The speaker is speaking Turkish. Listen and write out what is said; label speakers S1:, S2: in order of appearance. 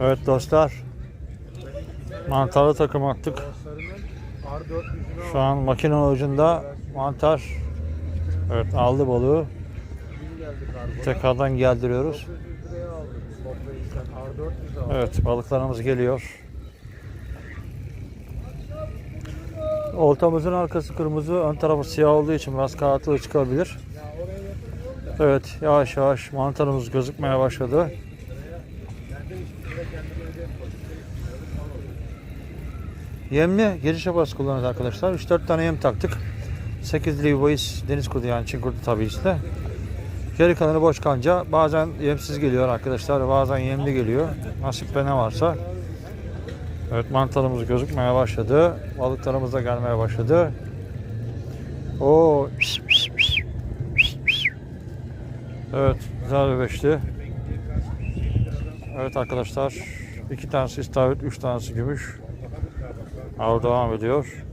S1: Evet dostlar. Mantarlı takım attık. Şu an makine ucunda mantar. Evet aldı balığı. Tekrardan geldiriyoruz. Evet balıklarımız geliyor. Oltamızın arkası kırmızı, ön tarafı siyah olduğu için biraz karartılı çıkabilir. Evet yavaş yavaş mantarımız gözükmeye başladı. Yemli giriş yapası kullanıyoruz arkadaşlar. 3-4 tane yem taktık. 8 Levi's deniz kurdu yani Çin kurdu tabii işte. Geri kalanı boş kanca. Bazen yemsiz geliyor arkadaşlar. Bazen yemli geliyor. Nasipte ne varsa. Evet mantarımız gözükmeye başladı. Balıklarımız da gelmeye başladı. Oo. Evet güzel bir beşti. Evet arkadaşlar. iki tanesi istavrit, üç tanesi gümüş. Av devam ediyor.